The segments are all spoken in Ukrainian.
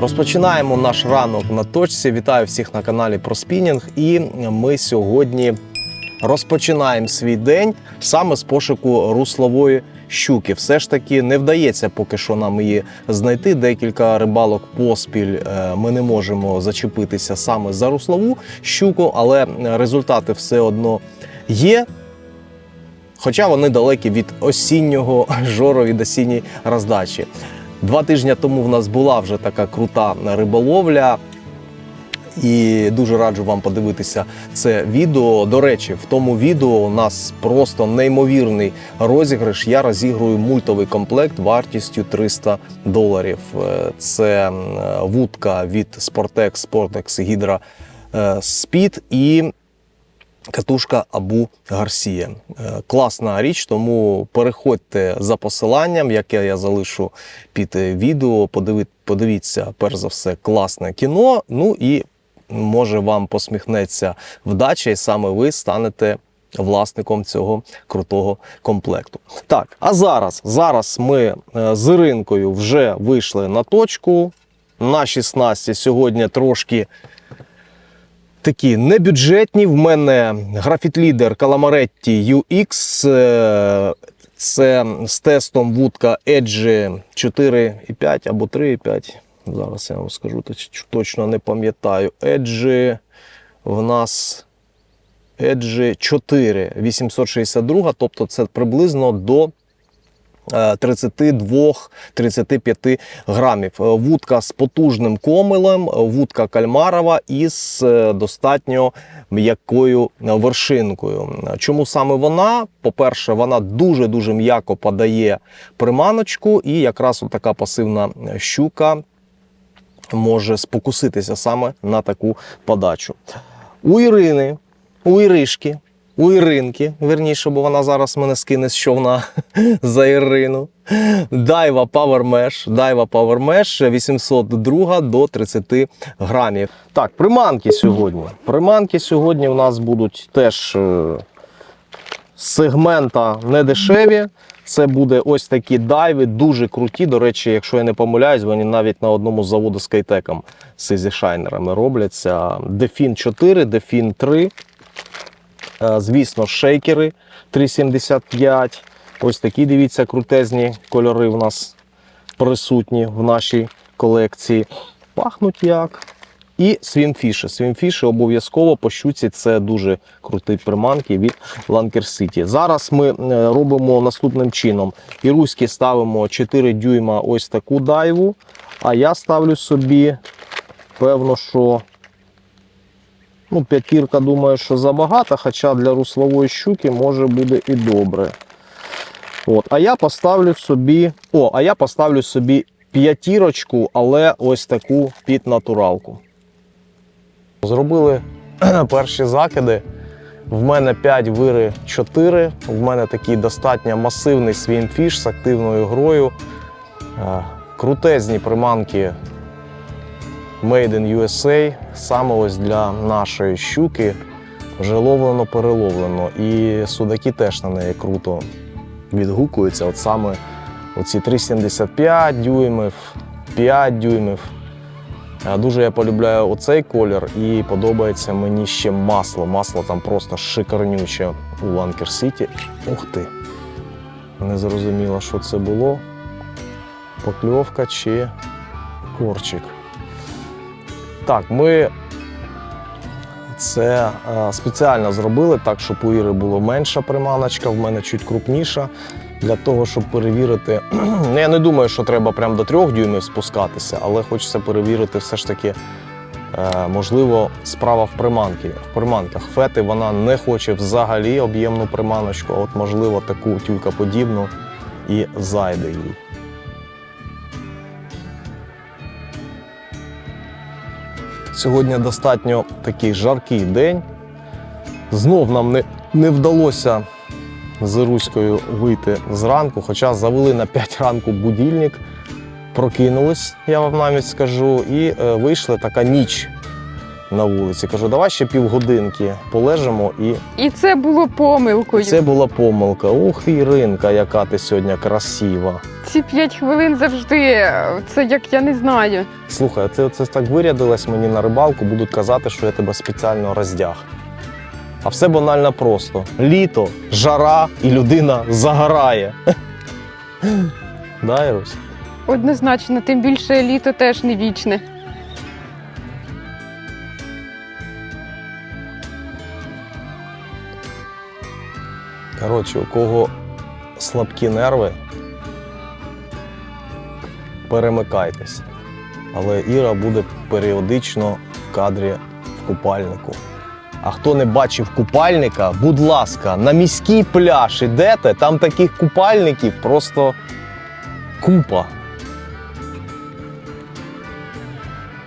Розпочинаємо наш ранок на точці. Вітаю всіх на каналі про спінінг. І ми сьогодні розпочинаємо свій день саме з пошуку руслової щуки. Все ж таки не вдається поки що нам її знайти. Декілька рибалок поспіль е, ми не можемо зачепитися саме за руслову щуку, але результати все одно є. Хоча вони далекі від осіннього жору, від осінньої роздачі. Два тижні тому в нас була вже така крута риболовля. І дуже раджу вам подивитися це відео. До речі, в тому відео у нас просто неймовірний розіграш. Я розігрую мультовий комплект вартістю 300 доларів. Е, Це вудка від Sportex, Sportex Hydra е, Speed і катушка Абу Гарсія. Е, Класна річ, тому переходьте за посиланням, яке я залишу під е, відео. Подивіться, перш за все, класне кіно. Ну і може вам посміхнеться вдача, і саме ви станете. Власником цього крутого комплекту. Так, а зараз, зараз ми е, з Іринкою вже вийшли на точку. Наші снасті сьогодні трошки такі небюджетні. В мене графіт-лідер Calamаретті UX. е, Це з тестом вудка Edge 4,5 або 3,5. Зараз я вам скажу, точно не пам'ятаю. Edge в нас Edge 4 862, тобто це приблизно до 32-35 грамів. Е, Вудка з потужним комелем, е, вудка кальмарова із е, достатньо м'якою вершинкою. Чому саме вона? По-перше, вона дуже-дуже м'яко подає приманочку, і якраз така пасивна щука може спокуситися саме на таку подачу. У Ірини, у Іришки, у Іринки, верніше, бо вона зараз мене скине з човна за Ірину. Дайва Power Mesh, Дайва Power Mesh 802 до 30 грамів. Так, приманки сьогодні. Приманки сьогодні у нас будуть теж е, сегмента недешеві. Це буде ось такі дайви, дуже круті. До речі, якщо я не помиляюсь, вони навіть на одному з заводу з кайтеком з ізішайнерами робляться. Дефін 4, Дефін 3. Е, Звісно, шейкери 3,75. Ось такі, дивіться, крутезні кольори в нас присутні в нашій колекції. Пахнуть як. І свінфіші. Свінфіші обов'язково по щуці це дуже круті приманки від Lanker City. Зараз ми е, робимо наступним чином. Іруськи ставимо 4 дюйма ось таку дайву, а я ставлю собі, певно, що ну, п'ятірка, думаю, що забагато, хоча для руслової щуки може буде і добре. От, а я поставлю собі. О, а я поставлю собі п'ятірочку, але ось таку під натуралку. Зробили перші закиди. В мене 5 вири 4. В мене такий достатньо масивний свінфіш з активною грою. Е, Крутезні приманки Made in USA. Саме ось для нашої щуки вже ловлено, переловлено. І судаки теж на неї круто відгукуються. От саме оці 3,75 дюймів, 5 дюймів. Е, Дуже я полюбляю оцей колір і подобається мені ще масло. Масло там просто шикарнюче у Ланкер Сіті. Ух ти! Не зрозуміло, що це було. Покльовка чи корчик. Так, ми це е, спеціально зробили так, щоб у Іри було менша приманочка, в мене чуть крупніша. Для того, щоб перевірити. Я не думаю, що треба прямо до трьох дюймів спускатися, але хочеться перевірити все ж таки, е, можливо, справа в приманки. В приманках фети вона не хоче взагалі об'ємну приманочку, а от можливо таку тюлькоподібну і зайде їй. Сьогодні достатньо такий жаркий день. Знов нам не, не вдалося з Руською вийти зранку, хоча завели на 5 ранку будильник, прокинулись, я вам навіть скажу, і вийшла вийшли така ніч. На вулиці. Кажу, давай ще півгодинки полежимо і І це було помилкою. це була помилка. Ух, Іринка, яка ти сьогодні красива. Ці 5 хвилин завжди. Це як я не знаю. Слухай, це, це так вирядилось мені на рибалку, будуть казати, що я тебе спеціально роздяг. А все банально просто. Літо, жара і людина загорає. Да, Ірусь? Однозначно, тим більше літо теж не вічне. Коротше, у кого слабкі нерви, перемикайтесь. Але Іра буде періодично в кадрі в купальнику. А хто не бачив купальника, будь ласка, на міський пляж ідете, там таких купальників просто купа.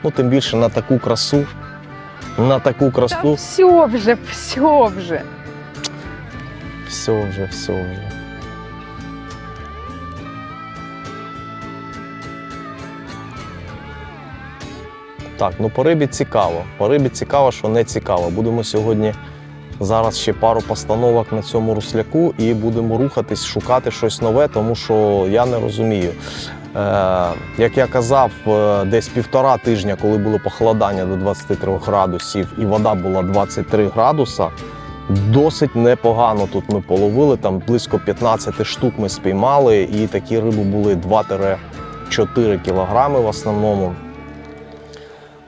Ну, тим більше на таку красу. На таку Та красу. все вже, все вже. Все вже, все вже. Так, ну по рибі цікаво. По рибі цікаво, що не цікаво. Будемо сьогодні зараз ще пару постановок на цьому русляку і будемо рухатись, шукати щось нове, тому що я не розумію. Е, як я казав, е, десь півтора тижня, коли було похолодання до 23 градусів і вода була 23 градуса, Досить непогано тут ми половили. Там близько 15 штук ми спіймали, і такі риби були 2-4 кілограми в основному.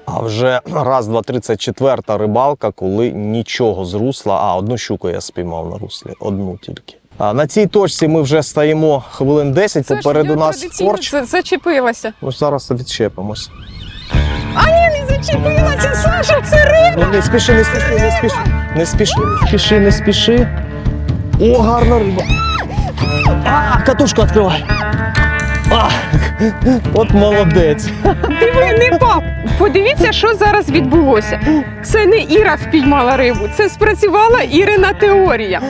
А вже раз, два, 34 рибалка, коли нічого з русла. А, одну щуку я спіймав на руслі, одну тільки. А на цій точці ми вже стоїмо хвилин 10, Це попереду нас корч. це- зачепилася. Ми зараз відчепимось. Не зачепилася, Саша, це риба! Ну не спіши, не спіши, не спіши. Не спіши, не спіши, не спіши. О, гарна риба. А, катушку відкривай. А, от молодець. Диви, не пап! Подивіться, що зараз відбулося. Це не Іра впіймала рибу, це спрацювала Ірина теорія.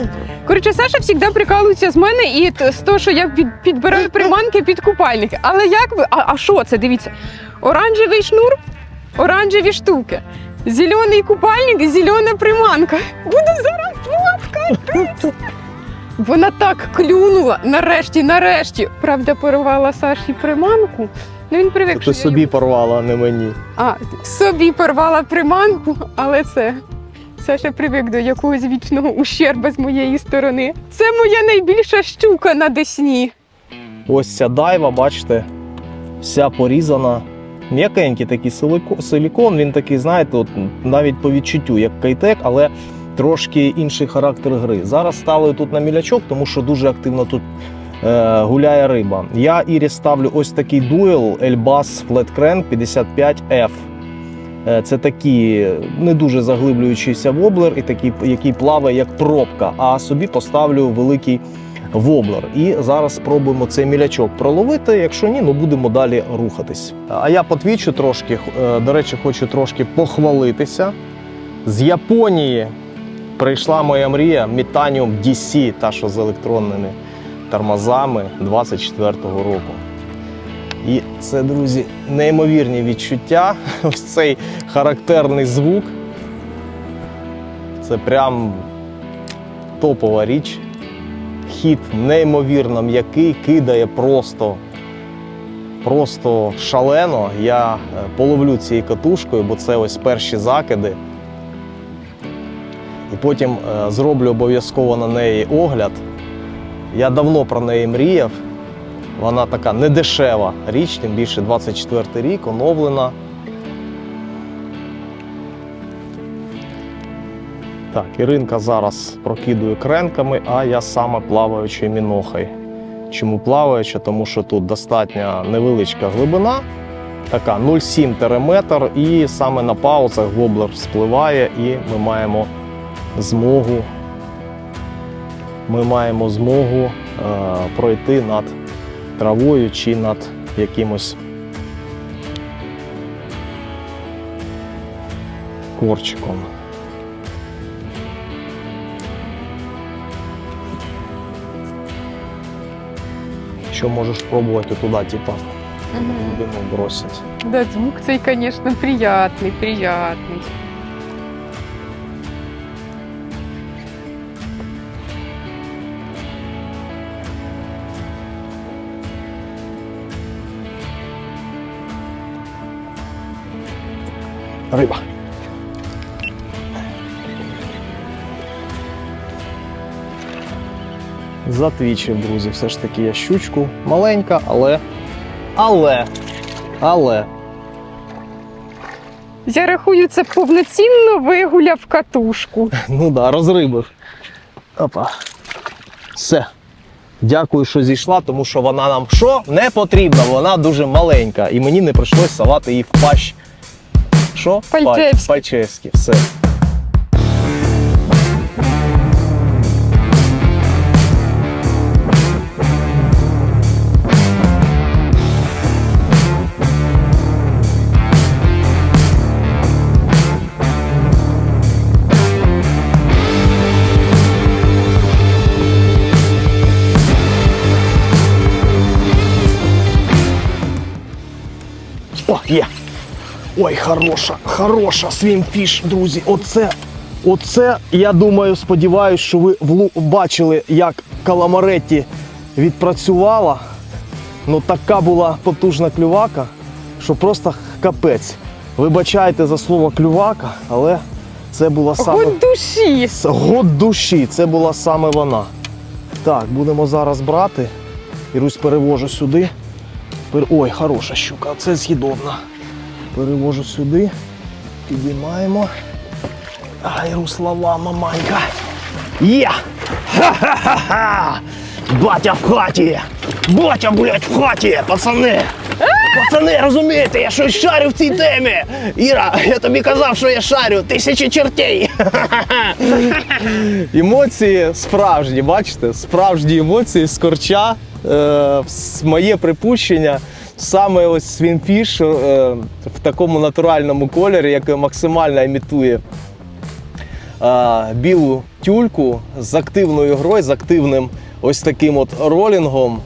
Коротше, Саша завжди прикалується з мене і з того, що я підбираю приманки під купальники. Але як ви. А, що це? Дивіться? Оранжевий шнур, оранжеві штуки. Зелений купальник, зелена приманка. Буду зараз фоткати. Вона так клюнула. Нарешті, нарешті. Правда, порвала Саші приманку. Ну він привик, що Ти я собі порвала, а не мені. а, собі порвала приманку, але це. Саша привик до якогось вічного ущерба з моєї сторони. Це моя найбільша щука на десні. Ось ця дайва, бачите, вся порізана. М'якенький такий силікон, він такий, знаєте, от навіть по відчуттю, як кайтек, але трошки інший характер гри. Зараз ставлю тут на мілячок, тому що дуже активно тут е, гуляє риба. Я Ірі ставлю ось такий дуел Elbass Flat Crank 55F. Е, Це такий не дуже заглиблюючийся воблер, і такий, який плаває як пробка. А собі поставлю великий воблер. І зараз спробуємо цей мілячок проловити. Якщо ні, ну будемо далі рухатись. А я потвічу трошки. е, До речі, хочу трошки похвалитися. З Японії прийшла моя мрія Metanium DC, та що з електронними тормозами 24-го року. І це, друзі, неймовірні відчуття. Ось цей характерний звук. Це прям топова річ. Хід неймовірно м'який, кидає просто, просто шалено. Я е, половлю цією катушкою, бо це ось перші закиди. І потім е, зроблю обов'язково на неї огляд. Я давно про неї мріяв. Вона така недешева річ, тим більше 24 рік, оновлена. Так, Іринка зараз прокидує кренками, а я саме плаваючою мінохою. Чому плаваюча? Тому що тут достатньо невеличка глибина, така 0,7 тереметр, і саме на паузах воблер спливає, і ми маємо змогу, ми маємо змогу е, пройти над травою чи над якимось корчиком. Що можеш пробувати туди, типа, глибину бросить. Да, звук цей, звісно, приятний, приятний. Риба. Затвічив, друзі, все ж таки я щучку. Маленька, але. Але. Але. Я рахую, це повноцінно вигуляв катушку. Ну да, розрибив. Опа. Все. Дякую, що зійшла, тому що вона нам що не потрібна, вона дуже маленька. І мені не прийшлось совати її в пащ. Що? Пальчевський. Пальчевський. Все. Ой, хороша, хороша свімфіш, друзі. Оце, оце, я думаю, сподіваюся, що ви влу- бачили, як каламаретті відпрацювала. Ну, така була потужна клювака, що просто капець. Вибачайте за слово клювака, але це була саме. От душі. Год душі, це була саме вона. Так, будемо зараз брати. Ірусь перевожу сюди. Ой, хороша щука, це з'їдобна. Перевожу сюди, підіймаємо. Ай, руслава, маманька. Є! Ха-ха-ха-ха! Батя в хаті! Батя, блядь, в хаті! Пацани! Пацани, розумієте, я щось шарю в цій темі! Іра, я тобі казав, що я шарю тисячі чертей! Емоції справжні, бачите? Справжні емоції з корча. Е, моє припущення. Саме ось свінфіш е, в такому натуральному кольорі, який максимально імітує е, білу тюльку з активною грою, з активним ось таким от ролінгом.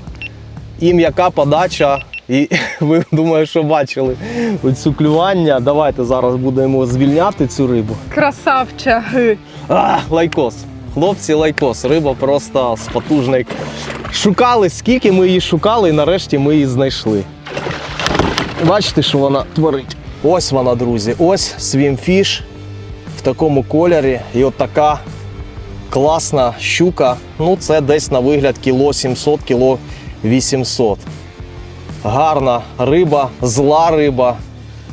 І м'яка подача. І ви думаю, що бачили оцю клювання. Давайте зараз будемо звільняти цю рибу. Красавчаги. А, лайкос. Хлопці, лайкос. Риба просто з потужний. Шукали, скільки ми її шукали, і нарешті ми її знайшли. Бачите, що вона творить. Ось вона, друзі. Ось свімфіш в такому кольорі. І от така класна щука. Ну, це десь на вигляд кіло 700, кіло 800. Гарна риба, зла риба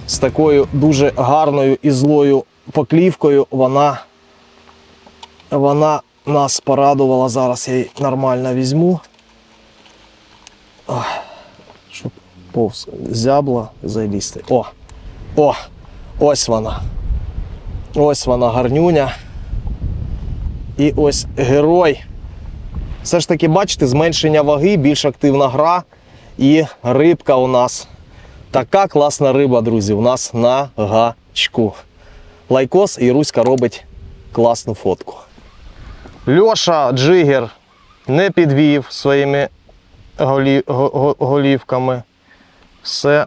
з такою дуже гарною і злою поклівкою. Вона вона нас порадувала. Зараз я її нормально візьму. Ах, Щоб повз зябла залізти. О! О! Ось вона. Ось вона гарнюня. І ось герой. Все ж таки, бачите, зменшення ваги, більш активна гра. І рибка у нас. Така класна риба, друзі, у нас на гачку. Лайкос і Руська робить класну фотку. Льоша Джигер не підвів своїми голі, го- го- голівками. Все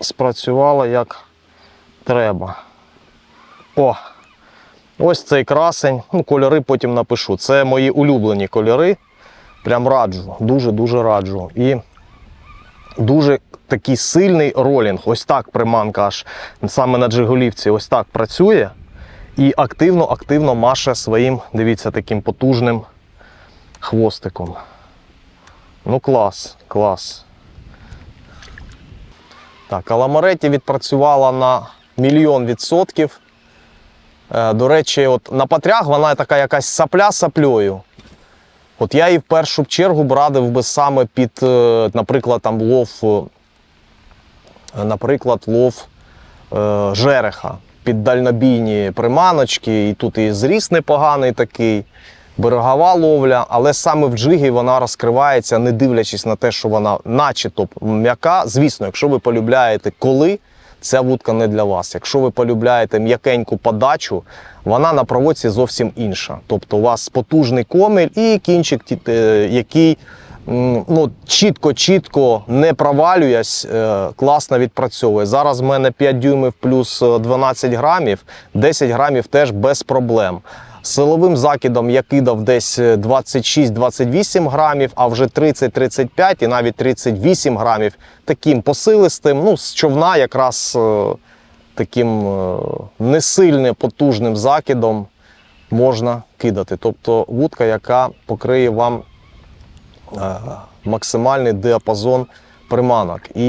спрацювало як треба. О! Ось цей красень. Ну, кольори потім напишу. Це мої улюблені кольори. Прям раджу, дуже-дуже раджу. І дуже такий сильний ролінг. Ось так приманка аж саме на джиголівці ось так працює. І активно-активно маше своїм, дивіться, таким потужним хвостиком. Ну, клас, клас. Так, Каламареті відпрацювала на мільйон відсотків. Е, До речі, от на патрях вона така якась сапля саплею. От я її в першу чергу б радив би саме під, е, наприклад, там лов, е, наприклад, лов е, жереха під дальнобійні приманочки, і тут і зріст непоганий такий, берегова ловля, але саме в джигі вона розкривається, не дивлячись на те, що вона начебто м'яка. Звісно, якщо ви полюбляєте коли, ця вудка не для вас. Якщо ви полюбляєте м'якеньку подачу, вона на проводці зовсім інша. Тобто у вас потужний комель і кінчик, е, який ну, чітко-чітко не провалюясь, е, класно відпрацьовує. Зараз в мене 5 дюймів плюс е, 12 грамів, 10 грамів теж без проблем. Силовим закидом я кидав десь е, 26-28 грамів, а вже 30-35 і навіть 38 грамів таким посилистим. Ну, з човна якраз е, таким е, потужним закидом можна кидати. Тобто вудка, яка покриє вам е, максимальний діапазон приманок. І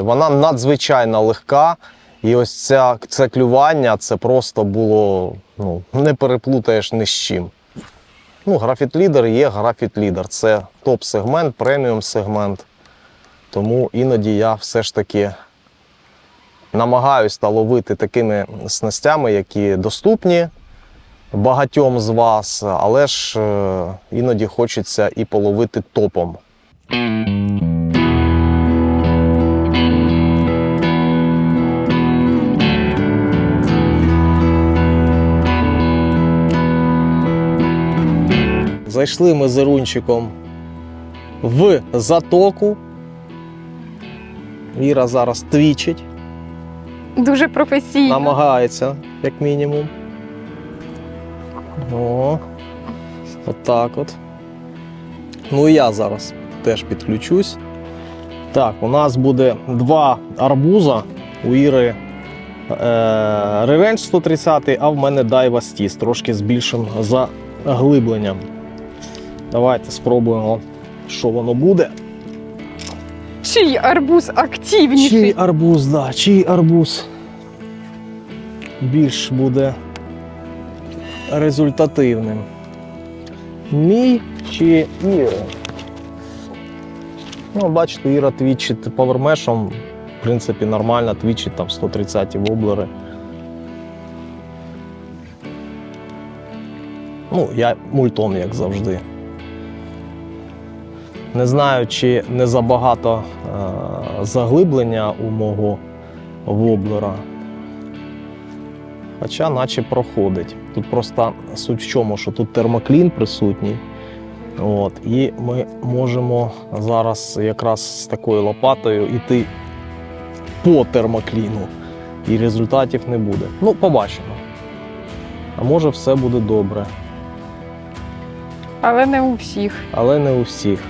вона надзвичайно легка. І ось ця, це клювання це просто було ну, не переплутаєш ні з чим. Ну, графіт лідер є графіт лідер. Це топ-сегмент, преміум сегмент. Тому іноді я все ж таки намагаюся ловити такими снастями, які доступні багатьом з вас, але ж е, іноді хочеться і половити топом. Зайшли ми з Ірунчиком в затоку. Віра зараз твічить, Дуже професійно. намагається, як мінімум. О, отак от. Ну і я зараз теж підключусь. Так, у нас буде два арбуза. У Іри е, ревенж 130, а в мене дайва стіс, трошки з більшим заглибленням. Давайте спробуємо, що воно буде. Чий арбуз активніший? Чий арбуз, да, чий арбуз більш буде результативним. Мій чи Іри? Ну, бачите, Іра твічить павермешом, в принципі, нормально твічить там 130-ті воблери. Ну, я мультом, як завжди. Не знаю, чи не забагато е, заглиблення у мого воблера. Хоча наче проходить. Тут просто суть в чому, що тут термоклін присутній. От, і ми можемо зараз якраз з такою лопатою йти по термокліну. І результатів не буде. Ну, побачимо. А може все буде добре, Але не у всіх. але не у всіх.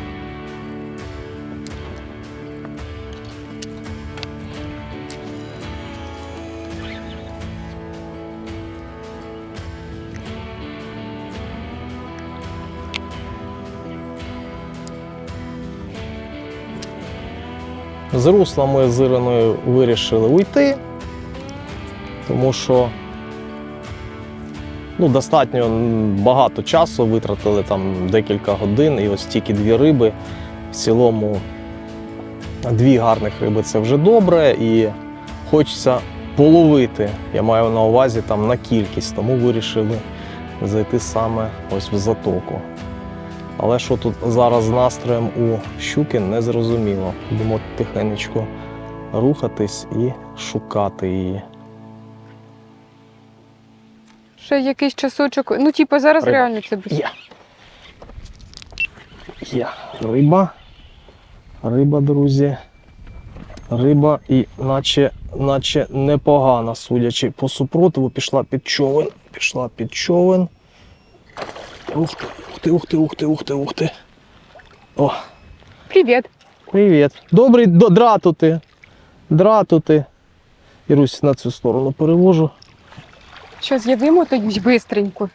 З русла ми з Іриною вирішили уйти, тому що ну, достатньо багато часу витратили там декілька годин, і ось тільки дві риби. В цілому дві гарних риби це вже добре, і хочеться половити. Я маю на увазі там на кількість, тому вирішили зайти саме ось в затоку. Але що тут зараз з настроєм у щуки, не зрозуміло. Будемо тихенечко рухатись і шукати її. Ще якийсь часочок. Ну, типу, зараз Риба. реально це буде. Є. Є. Риба. Риба, друзі. Риба і наче, наче непогана, судячи по супротиву, пішла під човен. Пішла під човен. Ух ти, ух ти, ух ти, ух ти, ух ти, ух ти. О, Привіт. привіт. Добрий до- дратути. Дратути. Ірусь на цю сторону перевожу. Що з'явимо тоді бистренько.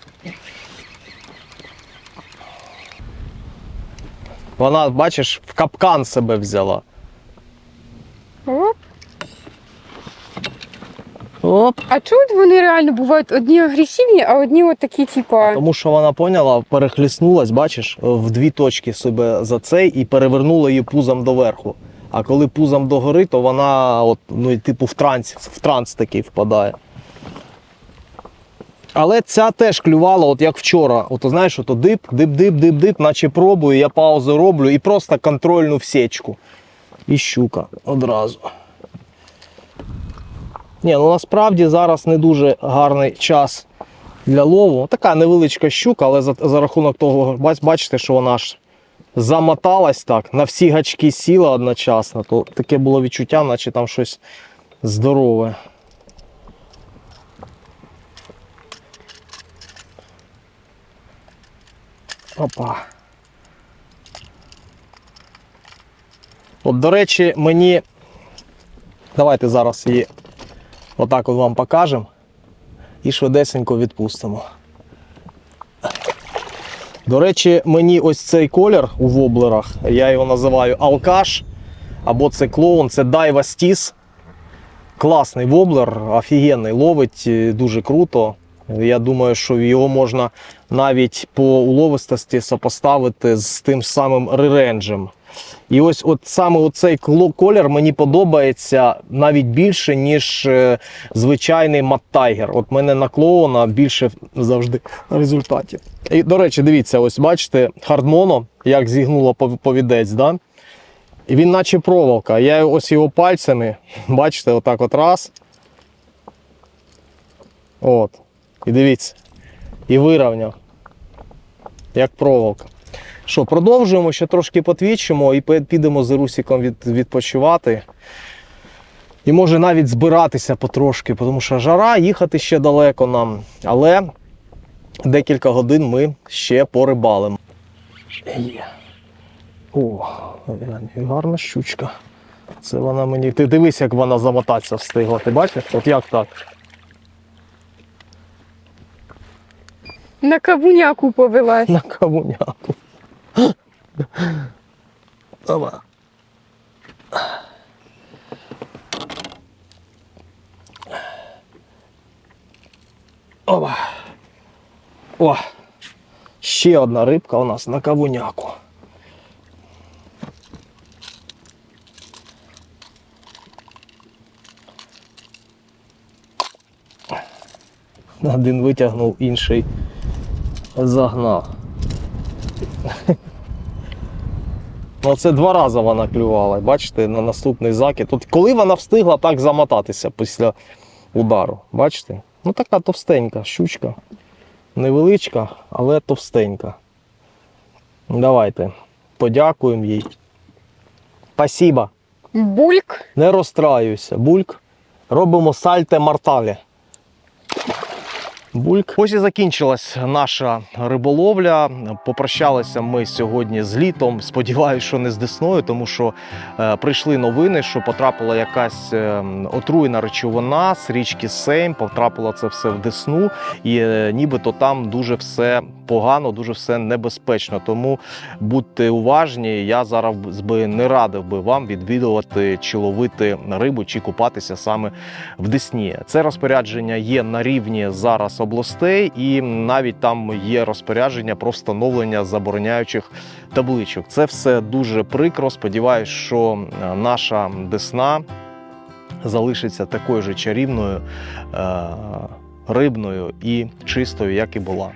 Вона, бачиш, в капкан себе взяла. Оп. Оп. А чому вони реально бувають одні агресивні, а одні от такі, типа. Тому що вона поняла, перехліснулась, бачиш, в дві точки себе за цей і перевернула її пузом доверху. А коли пузом догори, то вона, от, ну, типу, в транс, в транс такий впадає. Але ця теж клювала, от як вчора. От знаєш, ото дип, дип, дип, дип, дип, наче пробую, я паузу роблю і просто контрольну всечку. І щука одразу. Ні, ну насправді зараз не дуже гарний час для лову. Така невеличка щука, але за, за рахунок того, бачите, що вона ж замоталась так, на всі гачки сіла одночасно, то таке було відчуття, наче там щось здорове. Опа. От, до речі, мені. Давайте зараз її Отак от вам покажемо і швидесенько відпустимо. До речі, мені ось цей колір у воблерах, я його називаю алкаш, або це клоун, це Дайва Стіс. Класний воблер, офігенний, ловить е, дуже круто. Я думаю, що його можна навіть по уловистості сопоставити з тим самим реренджем. І ось от саме оцей колір мені подобається навіть більше, ніж е, звичайний маттайгер. От мене на клоуна більше завжди результатів. І, до речі, дивіться, ось бачите, хардмоно, як зігнуло повідець, да? І він наче проволока. Я ось його пальцями, бачите, отак от раз. От. І дивіться. І вирівняв. Як проволока. Що, продовжуємо, ще трошки потвічимо і підемо з Русіком від, відпочивати. І може навіть збиратися потрошки, тому що жара, їхати ще далеко нам. Але декілька годин ми ще порибалимо. Є. О, гарна щучка. Це вона мені. Ти дивись, як вона замотатися встигла. Ти бачиш? От як так? На кавуняку повелась. На кавуняку. Давай. Опа. О, ще одна рибка у нас на кавуняку. Один витягнув, інший загнав. Ну, це два рази вона клювала. Бачите, на наступний закид. От коли вона встигла так замотатися після удару. Бачите? Ну така товстенька щучка. Невеличка, але товстенька. Давайте подякуємо їй. Спасибо. Бульк. Не розстраюйся. Бульк. Робимо сальте мартале. Бульк. Ось і закінчилась наша риболовля. Попрощалися ми сьогодні з літом. Сподіваюся, що не з десною, тому що е, прийшли новини, що потрапила якась е, отруєна речовина з річки Сейм. Потрапило це все в десну, і е, нібито там дуже все погано, дуже все небезпечно. Тому будьте уважні. Я зараз би не радив би вам відвідувати чи ловити рибу чи купатися саме в Десні. Це розпорядження є на рівні зараз областей, і навіть там є розпорядження про встановлення забороняючих табличок. Це все дуже прикро. Сподіваюсь, що е, наша Десна залишиться такою же чарівною, е, рибною і чистою, як і була.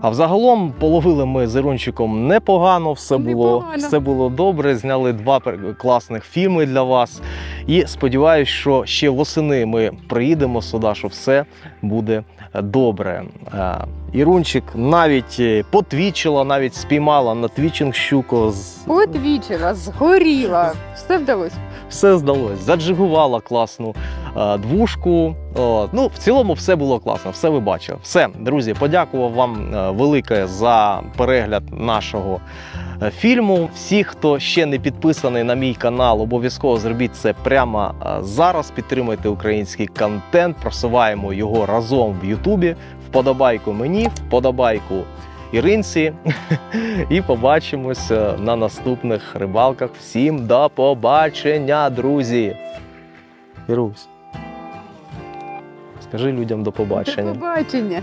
А взагалом половили ми з Ірончиком непогано, все було, Непогано. все було добре. Зняли два класних фільми для вас. І сподіваюся, що ще восени ми приїдемо сюди, що все буде добре. Ірунчик навіть е, потвічила, навіть спіймала на твічинг щуку. Подвічила, згоріла. Все вдалося. Все здалось. Заджигувала класну е, двушку. О, ну, в цілому, все було класно, все ви бачили. Все, друзі, подякував вам е, велике за перегляд нашого е, фільму. Всі, хто ще не підписаний на мій канал, обов'язково зробіть це прямо е, зараз. Підтримуйте український контент, просуваємо його разом в Ютубі. Вподобайку мені, вподобайку Іринці. І побачимося на наступних рибалках. Всім до побачення, друзі. Ірусь. Скажи людям до побачення. До побачення.